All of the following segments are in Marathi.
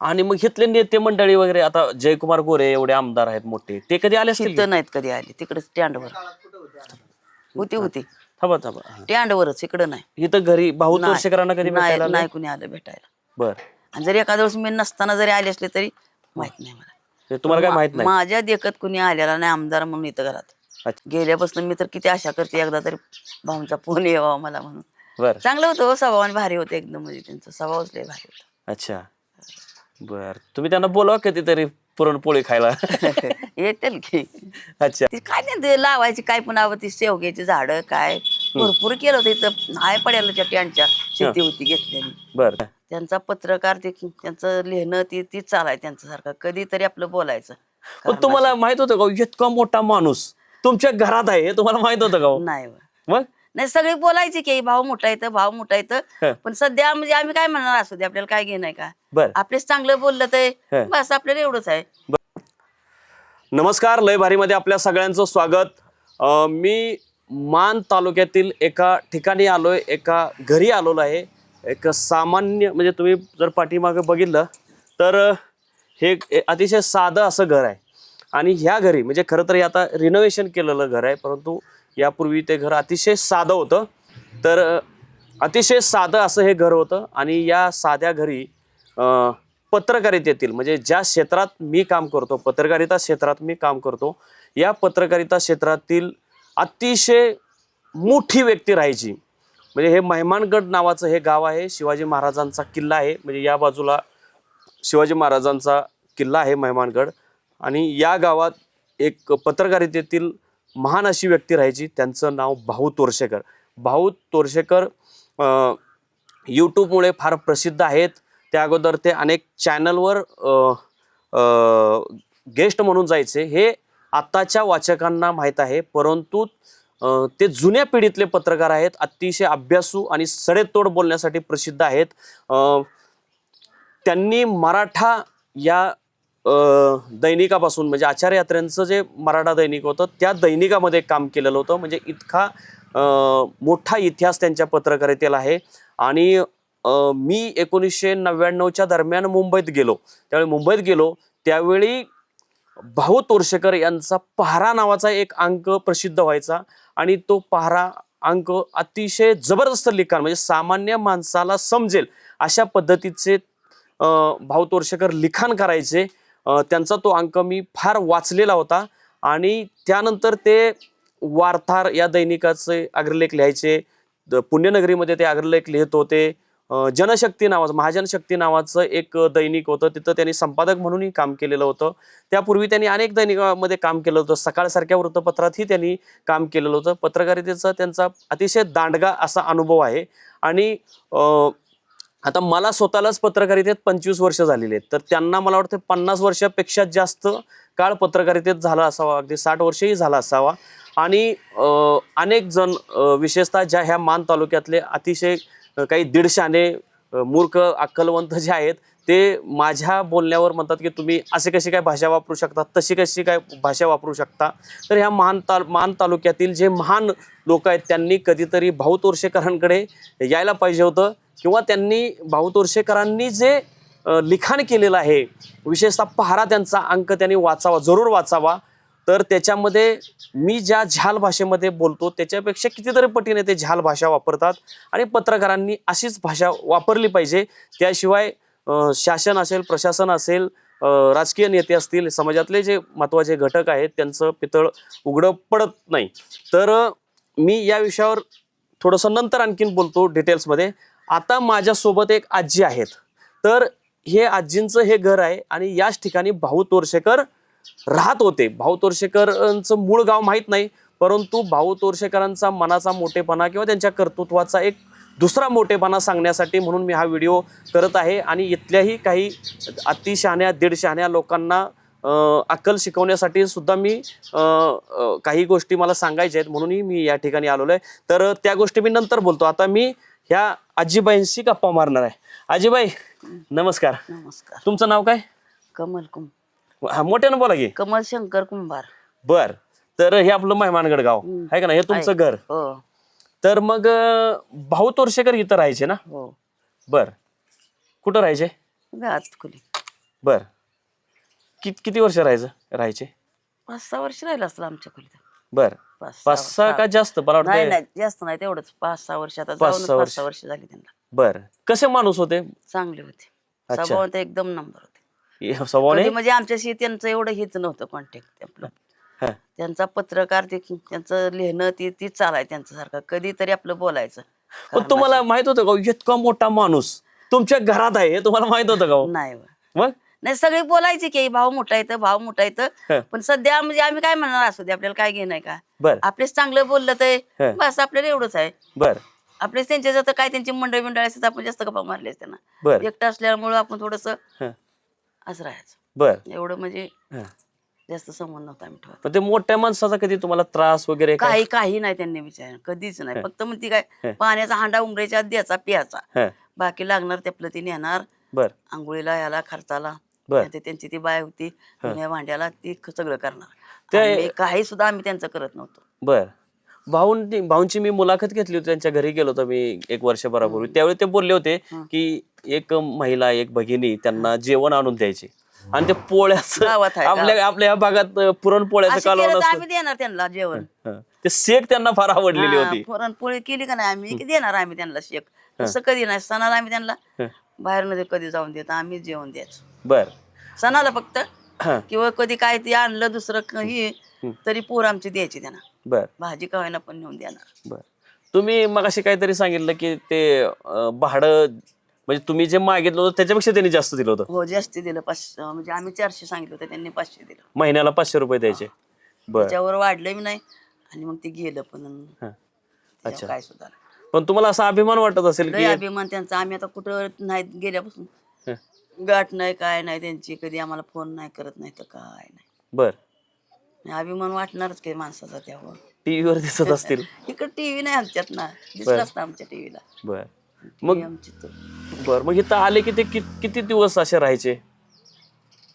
आणि मग इथले नेते मंडळी वगैरे आता जयकुमार गोरे एवढे आमदार आहेत मोठे ते कधी आले असतील तिथं नाहीत कधी आले तिकडे स्टँडवर. होती होती. थांबा थांबा. हा. स्टँडवरच इकडं नाही. इथं घरी भाऊ नाही, तोरशेकरांना कधी नाही भेटायला नाही कुणी आलं भेटायला. बर. आणि जरी एखाद्या वेळेस मी नसताना जरी आले असले तरी माहीत नाही मला. हे तुम्हाला काय माहीत नाही? माझ्या देखत कुणी आलेला नाही आमदार म्हणून इथं घरात. अच्छा. गेल्यापासून मी तर किती आशा करते एकदा तरी भाऊंचा फोन यावा मला म्हणून. बर. चांगलं होतं हो स्वभाव आणि भारी होतं एकदम म्हणजे त्यांचा स्वभावच लय भारी होता. अच्छा. बर. तुम्ही त्यांना बोलवा कधीतरी पुरणपोळी खायला? येतील की. अच्छा. ती काय नाही ते लावायची काय पण ती शेवग्याची झाडं काय. भरपूर केलं होतं इथं. नाही पडायला त्या त्यांच्या शेती होती घेतलेली. बर. त्यांचा पत्रकार ते त्यांचं लिहिणं ती तीच चालाय त्यांचं सारखं कधीतरी आपलं बोलायचं. पण तुम्हाला माहीत होतं का हो, इतका मोठा माणूस तुमच्या घरात आहे हे तुम्हाला माहीत होतं का हो? नाही बा. मग? नाही सगळे बोलायचे की भाव मोठा येतं भाव मोठा. येतं पण सध्या म्हणजे आम्ही काय म्हणणार असू दे आपल्याला काय घेणं आहे का? बर. आपलेच चांगलं बोललं तर. बस आपल्याला एवढंच आहे. नमस्कार लय भारीमध्ये आपल्या सगळ्यांचं स्वागत. मी मान तालुक्यातील एका ठिकाणी आलोय एका घरी आलेलो आहे. एक सामान्य म्हणजे तुम्ही जर पाठीमागे बघितलं तर हे अतिशय साधं असं घर आहे. आणि ह्या घरी म्हणजे खरं तर हे आता रिनोव्हेशन केलेलं घर आहे परंतु यापूर्वी ते घर अतिशय साधं होतं. तर अतिशय साधं असं हे घर होतं आणि या साध्या घरी पत्रकारितेतील म्हणजे ज्या क्षेत्रात मी काम करतो पत्रकारिता क्षेत्रात मी काम करतो या पत्रकारिता क्षेत्रातील अतिशय मोठी व्यक्ती राहायची. म्हणजे हे मेहमानगड नावाचं हे गाव आहे शिवाजी महाराजांचा किल्ला आहे. म्हणजे या बाजूला शिवाजी महाराजांचा किल्ला आहे मेहमानगड. आणि या गावात एक पत्रकारितेतील महान अशी व्यक्ती राहायची त्यांचं नाव भाऊ तोरशेकर. भाऊ तोरशेकर यूट्यूबमुळे फार प्रसिद्ध आहेत. त्या अगोदर ते अनेक चॅनलवर गेस्ट म्हणून जायचे. हे आत्ताच्या वाचकांना माहीत आहे. परंतु ते जुन्या पिढीतले पत्रकार आहेत. अतिशय अभ्यासू आणि सडेतोड बोलण्यासाठी प्रसिद्ध आहेत. त्यांनी मराठा या दैनिकापासून म्हणजे आचार्य यात्रेंचं जे मराठा दैनिक होतं त्या दैनिकामध्ये काम केलेलं होतं. म्हणजे इतका मोठा इतिहास त्यांच्या पत्रकारितेला आहे. आणि मी एकोणीसशे नव्याण्णवच्या दरम्यान मुंबईत गेलो. त्यावेळी मुंबईत गेलो त्यावेळी भाऊ तोरशेकर यांचा पहारा नावाचा एक अंक प्रसिद्ध व्हायचा. आणि तो पहारा अंक अतिशय जबरदस्त लिखाण म्हणजे सामान्य माणसाला समजेल अशा पद्धतीचे भाऊ तोरशेकर लिखाण करायचे. त्यांचा तो अंक मी फार वाचलेला होता. आणि त्यानंतर ते वार्ताहर या दैनिकाचे अग्रलेख लिहायचे. द- पुण्यनगरीमध्ये ते अग्रलेख लिहित होते. जनशक्ती नावाचं महाजनशक्ती नावाचं एक दैनिक होतं. तिथं त्यांनी संपादक म्हणूनही काम केलेलं होतं. त्यापूर्वी त्यांनी अनेक दैनिकामध्ये काम केलं होतं. सकाळसारख्या वृत्तपत्रातही त्यांनी काम केलेलं होतं. पत्रकारितेचा त्यांचा अतिशय दांडगा असा अनुभव आहे. आणि आता मला स्वतःलाच पत्रकारितेत पंचवीस वर्ष झालेली आहेत. तर त्यांना मला वाटतं पन्नास वर्षापेक्षा जास्त काळ पत्रकारितेत झाला असावा. अगदी साठ वर्षही झाला असावा. आणि अनेक जण विशेषतः ज्या ह्या मान तालुक्यातले अतिशय काही दीडशाने मूर्ख अक्कलवंत जे आहेत ते माझ्या बोलण्यावर म्हणतात की तुम्ही असे कशी काय भाषा वापरू शकता तशी कशी काय भाषा वापरू शकता? तर ह्या महान ताल मान तालुक्यातील जे महान लोक आहेत त्यांनी कधीतरी भाऊ तोरशेकरांकडे यायला पाहिजे होतं. किंवा त्यांनी भाऊ तोरशेकरांनी जे लिखाण केलेलं आहे विशेषतः पहारा त्यांचा अंक त्यांनी वाचावा जरूर वाचावा तर त्याच्यामध्ये मी ज्या झाल भाषेमध्ये बोलतो त्याच्यापेक्षा कितीतरी पटीने ते झाल भाषा वापरतात आणि पत्रकारांनी अशीच भाषा वापरली पाहिजे. त्याशिवाय शासन असेल प्रशासन असेल राजकीय नेते असतील समाजातले जे महत्त्वाचे घटक आहेत त्यांचं पितळ उघडं पडत नाही. तर मी या विषयावर थोडंसं नंतर आणखीन बोलतो डिटेल्समध्ये. आता माझ्यासोबत एक आजी आहेत. तर हे आजींचं हे घर आहे आणि याच ठिकाणी भाऊ तोरशेकर राहत होते. भाऊ तोरशेकरांचं मूळ गाव माहीत नाही परंतु भाऊ तोरशेकरांचा मनाचा मोठेपणा किंवा त्यांच्या कर्तृत्वाचा एक दुसरा मोठेपणा सांगण्यासाठी म्हणून मी हा व्हिडिओ करत आहे. आणि इथल्याही काही अतिशहाण्या दीडशहाण्या लोकांना अक्कल शिकवण्यासाठी सुद्धा मी काही गोष्टी मला सांगायच्या आहेत म्हणूनही मी या ठिकाणी आलेलो आहे. तर त्या गोष्टी मी नंतर बोलतो. आता मी ह्या आजीबाईंशी गप्पा मारणार आहे. आजीबाई नमस्कार. नमस्कार. तुमचं नाव काय? कमल कुम. हा मोठ्यानं बोला की. कमल शंकर कुंभार. बर. तर हे आपलं मेहमानगड गाव. आहे का ना हे तुमचं घर. हो. तर मग अं, भाऊ तोरशेकर इथं राहायचे ना? हो. बर. कुठं राहायचे? गात खुली बर. कित किती वर्ष राहायचं राहायचे? पाच सहा वर्ष राहिलं असलं आमच्या खोलीत. बर. पाच पाच सहा का जास्त? मला नाही वाटतं नाही जास्त नाही तेवढंच. पाच सहा वर्ष. आता पाच जाऊनच सहा पाच वर्ष. सहा वर्ष झाली त्यांना. बर. कसे माणूस होते? चांगले होते. अच्छा. स्वभाव ते एकदम नंबर होते. हे? म्हणजे आमच्याशी त्यांचं एवढं हेच नव्हतं कॉन्टॅक्ट आपलं. हा, त्यांचा पत्रकार ते त्यांचं लिहिणं ती तीच चालाय त्यांचं सारखं कधीतरी आपलं बोलायचं. पण तुम्हाला माहीत होतं का हो, इतका मोठा माणूस तुमच्या घरात आहे हे तुम्हाला माहीत होतं का हो? नाही बा. मग? नाही सगळे बोलायचे की भाव मोठा येतं भाव मोठा. येतं पण सध्या म्हणजे आम्ही काय म्हणणार असू दे आपल्याला काय घेणं आहे का? बर. आपलेच चांगलं बोललं. तर बस आपल्याला एवढंच आहे. बर. आपलेच त्यांच्या जातं काय त्यांची मंडळ बिंडळ असतात आपण जास्त गप्पा मारले त्यांना एकटं असल्यामुळं आपण थोडस असं राहायचं. बर. एवढं म्हणजे. जास्त संबंध नव्हता आम्ही पण ते मोठ्या माणसाचा कधी तुम्हाला त्रास वगैरे काही काही नाही त्यांनी विचार कधीच नाही. फक्त म्हणते. काय पाण्याचा हांडा उमरायच्या द्यायचा प्यायचा. हा, बाकी लागणार ते आपलं ती नेणार. बर. आंघोळीला याला खर्चाला. बर. त्यांची ती बाय होती जुन्या भांड्याला ती सगळं करणार. ते- आम्ही काही सुद्धा आम्ही त्यांचं करत नव्हतो. बर. भाऊंनी भाऊंची मी मुलाखत घेतली होती त्यांच्या घरी गेलो होतो मी एक वर्षभरापूर्वी. त्यावेळी ते बोलले होते की एक महिला एक भगिनी त्यांना जेवण आणून द्यायची. आणि ते पोळ्याचं गावात आहे, आपल्या आपल्या या भागात अं, पुरणपोळ्याचं असं कालवण केलं तर असतं. आम्ही देणार त्यांना जेवण. हं. ते शेक त्यांना फार आवडलेली हा, होती. पुरणपोळी केली का नाही आम्ही की देणार आम्ही त्यांना शेक. तसं कधी नाही सणाला आम्ही त्यांना. बाहेर कधी जाऊन देत आम्ही जेवण द्यायचो. बर. सणाला फक्त हा. किंवा कधी काय ते आणलं दुसरं काही तरी पोर आमची द्यायची त्यांना. बर. भाजी कवायना पण नेऊन देणार. बर. तुम्ही मगाशी काहीतरी सांगितलं की ते अं, भाडं म्हणजे तुम्ही जे मागितलं होतं त्याच्यापेक्षा त्यांनी जास्त दिलं होतं. हो जास्ती दिलं. पाचशे म्हणजे आम्ही चारशे सांगितलं होतं त्यांनी पाचशे दिलं. महिन्याला पाचशे रुपये द्यायचे. बर. त्याच्यावर वाढलं मी नाही आणि मग ते गेलं पण. हं. त्याच्यावर काय सुद्धा नाही. पण तुम्हाला असा अभिमान वाटत असेल लय की अभिमान त्यांचा. आम्ही आता कुठं नाही गेल्यापासून. गाठ नाही काय नाही त्यांची कधी आम्हाला फोन नाही करत नाही तर काय नाही. बर. अभिमान वाटणारच काही माणसाचा त्यावर टीव्हीवर दिसत असतील. इकडं टीव्ही नाही आमच्यात ना दिसलं असतं आमच्या टीव्हीला. बर. मग आमची तर. बर मग इथं आले की ते कि- किती दिवस असे राहायचे?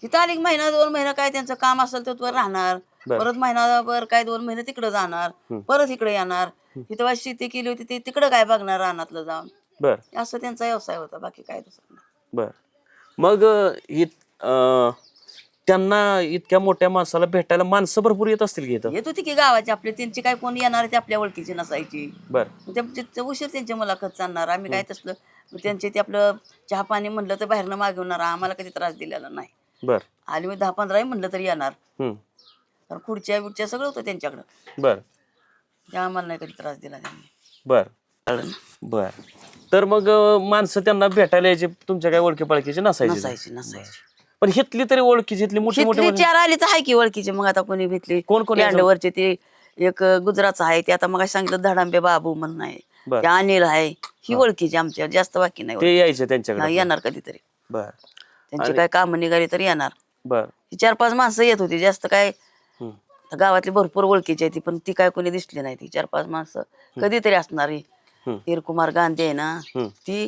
इथं आली की महिना दोन महिना काय त्यांचं काम असेल तर वर राहणार. बर. परत महिनाभर काय दोन महिने तिकडे जाणार परत इकडे येणार. इथं वाशी शेती केली होती ते तिकडे काय बघणार रानातलं जाऊन? बर. असं त्यांचा व्यवसाय होता बाकी काय दुसरं नाही. बर. मग इत अं, त्यांना इतक्या मोठ्या माणसाला भेटायला माणसं भरपूर येत असतील की इथं. येत होती की गावाची आपली. त्यांची काय कोण येणार ते आपल्या ओळखीची नसायची. बर. मग त्यांची ते उशीर त्यांची मुलाखत चालणार. आम्ही काय तसलं मग त्यांचे ते आपलं चहा पाणी म्हणलं तर बाहेरनं मागवणार. आम्हाला कधी त्रास दिलेला नाही. बर. आली मी दहा पंधराही म्हणलं तरी येणार. हम्म. कारण खुर्च्या बिडच्या सगळं होतं त्यांच्याकडं. बर. ते आम्हाला नाही कधी त्रास दिला त्यांनी. बर. कळलं? बर. तर मग अं, माणसं त्यांना भेटायला यायचे तुमच्या काय ओळखी पाळखीचे नसायचे नसायची. नसायची पण हितली तरी ओळखीची हितली मोठी मोठी चार आली तर आहे की ओळखीचे मग आता कोणी भेटली? कोण कोण? वरचे ते एक गुजरातचा आहे ते आता मग सांगितलं धडांबे बाबू म्हणून आहे. बर. ते अनिल आहे. ही ओळखीची आमच्या जास्त बाकी नाही ते यायचे हा, त्यांच्याकडे येणार कधीतरी. बर. त्यांची काय कामं निघाली तर येणार. बर. ही चार पाच माणसं येत होती जास्त काय हम्म. गावातली भरपूर ओळखीची आहे ती पण ती काय कोणी दिसली नाही ती. चार पाच माणसं कधीतरी असणारी हम्म. वीरकुमार गांधी आहे ना. ती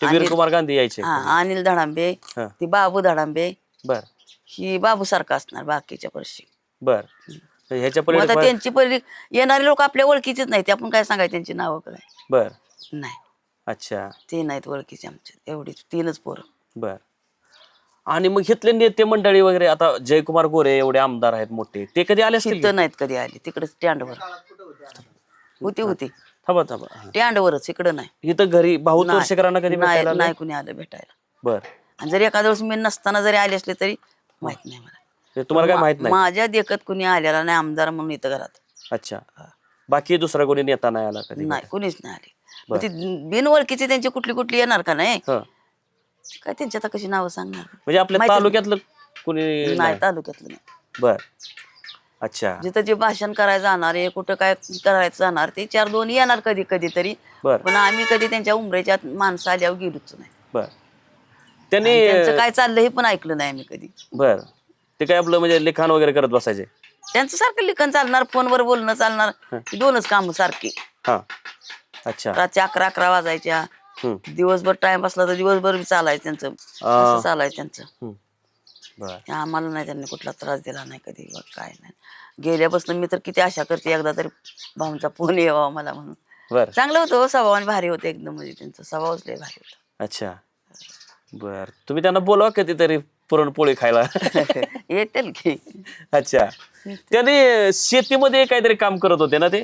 ते वीरकुमार गांधी यायचे. हा अनिल धडांबे हा. ती बाबू धडांबे बर. ही बाबू सारखा असणार बाकीच्या वर्षी बर. तर ह्याच्या मग आता त्यांची पहिली येणारे लोक आपल्या ओळखीचेच नाही ते आपण काय सांगायचं त्यांची नावं काय? बर. नाही. अच्छा. ते नाहीत ओळखीचे आमचे. एवढीच तीनच पोरं. बर. आणि मग इथले नेते मंडळी वगैरे आता जयकुमार गोरे एवढे आमदार आहेत मोठे. ते कधी आले असतील तिथं नाहीत कधी आले. तिकडे स्टँडवर. होती होती. थांबा थांबा. हा. स्टँडवरच इकडं नाही. इथं घरी भाऊ तोरशेकरांना कधी नाही भेटायला? नाही कुणी आलं भेटायला. बर. आणि जरी एखाद्या वेळेस मी नसताना जरी आले असले तरी माहीत नाही मला. ते तुम्हाला काय माहीत नाही? माझ्या देखत कुणी आलेला नाही आमदार म्हणून इथं घरात. अच्छा. बाकी दुसरा कोणी नेता नाही आला कधी? नाही कुणीच नाही आले. मग ती बिनओळखीची त्यांची कुठली कुठली येणार का नाही? हा. काय त्यांची आता कशी नावं सांगणार? म्हणजे आपल्या तालुक्यातलं कोणी नाही नाही? तालुक्यातलं नाही. बर. अच्छा. जिथं जे भाषण करायला जाणार आहे कुठं काय करायचं जाणार ते चार दोन येणार कधी कधी तरी बर. पण आम्ही कधी त्यांच्या उमरेच्या माणसं आल्यावर गेलोच नाही. बर. त्यांनी त्यांचं काय चाललं हे पण ऐकलं नाही आम्ही कधी. बर. ते काय आपलं म्हणजे लिखाण वगैरे करत बसायचे? त्यांचं सारखं लिखाण चालणार फोनवर बोलणं चालणार. दोनच काम सारखी. हा. अच्छा. रात्री अकरा अकरा वाजायच्या. हम्म. दिवसभर टाइम असला तर दिवसभर बी चालायचं त्यांचं. असं चालायचं त्यांचं. हम्म. बर. आम्हाला नाही त्यांनी कुठला त्रास दिला नाही कधी व काय नाही. गेल्यापासून मी तर किती आशा करते एकदा तरी भाऊंचा फोन यावा मला म्हणून. बर. चांगलं होतं हो, स्वभाव आणि भारी होतं एकदम म्हणजे त्यांचा. स्वभावच लय भारी होता. अच्छा. बर. तुम्ही त्यांना बोलवा कधीतरी पुरणपोळी खायला. येतील की. अच्छा. त्याने शेतीमध्ये काहीतरी काम करत होते ना ते?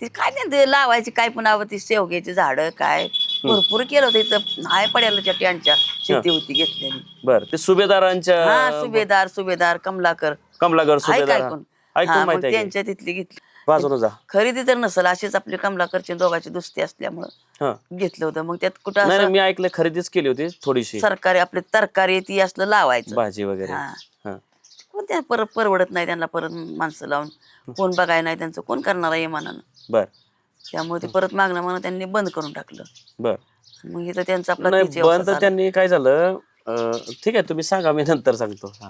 ते काय नाही ते लावायची काय पण हवं ती शेवग्याची झाडं काय. भरपूर केलं होतं इथं. नाही पडायला त्या त्यांच्या शेती होती घेतलेली. बर ते सुभेदारांच्या हा सुभेदार सुभेदार कमलाकर. कमलागर ऐक सुभेदार. ऐकून ऐकून हा, माहीत मग आहे की? त्यांच्या तिथली घेतली. जा. खरेदी तर नसल अशीच आपली कमलाकरची दोघांची दुस्ती असल्यामुळं हा. घेतलं होतं. मग त्यात कुठं नाही असं नाही, मी ऐकलं खरेदीच केली होती थोडीशी. सरकारी आपले तरकारी ती असलं लावायचं. भाजी वगैरे. हा. हा. कोणत्या परत परवडत नाही त्यांना परत माणसं लावून. कोण बघाय नाही त्यांचं. कोण करणार आहे मनानं? बर. त्यामुळे ते परत मागणं म्हणून त्यांनी बंद करून टाकलं. बर. मग इथं त्यांचा आपला नाही बंद. त्यांनी काय झालं अं, ठीक आहे तुम्ही सांगा मी नंतर सांगतो. हा.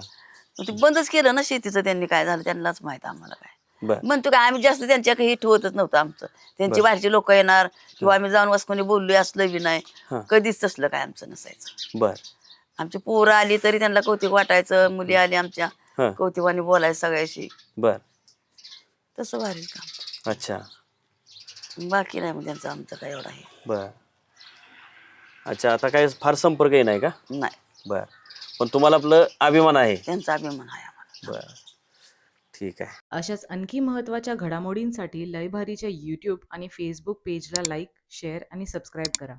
मग ते बंदच केलं ना शेतीचं त्यांनी काय झालं त्यांनाच माहीत आम्हाला काय. बर. म्हणतो काय आम्ही जास्त त्यांच्या काही ठेवतच नव्हतं आमचं. त्यांची बाहेरची लोक येणार किंवा आम्ही जाऊन वासकोणी बोललोय असलं बी नाही हा. कधीच तसलं काय आमचं नसायचं. बर. आमची पोरं आली तरी त्यांना कौतिक वाटायचं मुली आली आमच्या हा. कौतिकाने बोलायचं सगळ्याशी. बर. तसं भारी काम. अच्छा. बाकी नाही मग त्यांचं आमचं काय एवढं आहे. बर. अच्छा आता काय फार संपर्कही नाही का? नाही. बर. पण तुम्हाला आपलं अभिमान आहे. त्यांचा अभिमान आहे आम्हाला. बर. ठीक आहे. अशाच आणखी महत्त्वाच्या घडामोडींसाठी लयभारीच्या यूट्यूब आणि फेसबुक पेजला लाईक शेअर आणि सबस्क्राईब करा.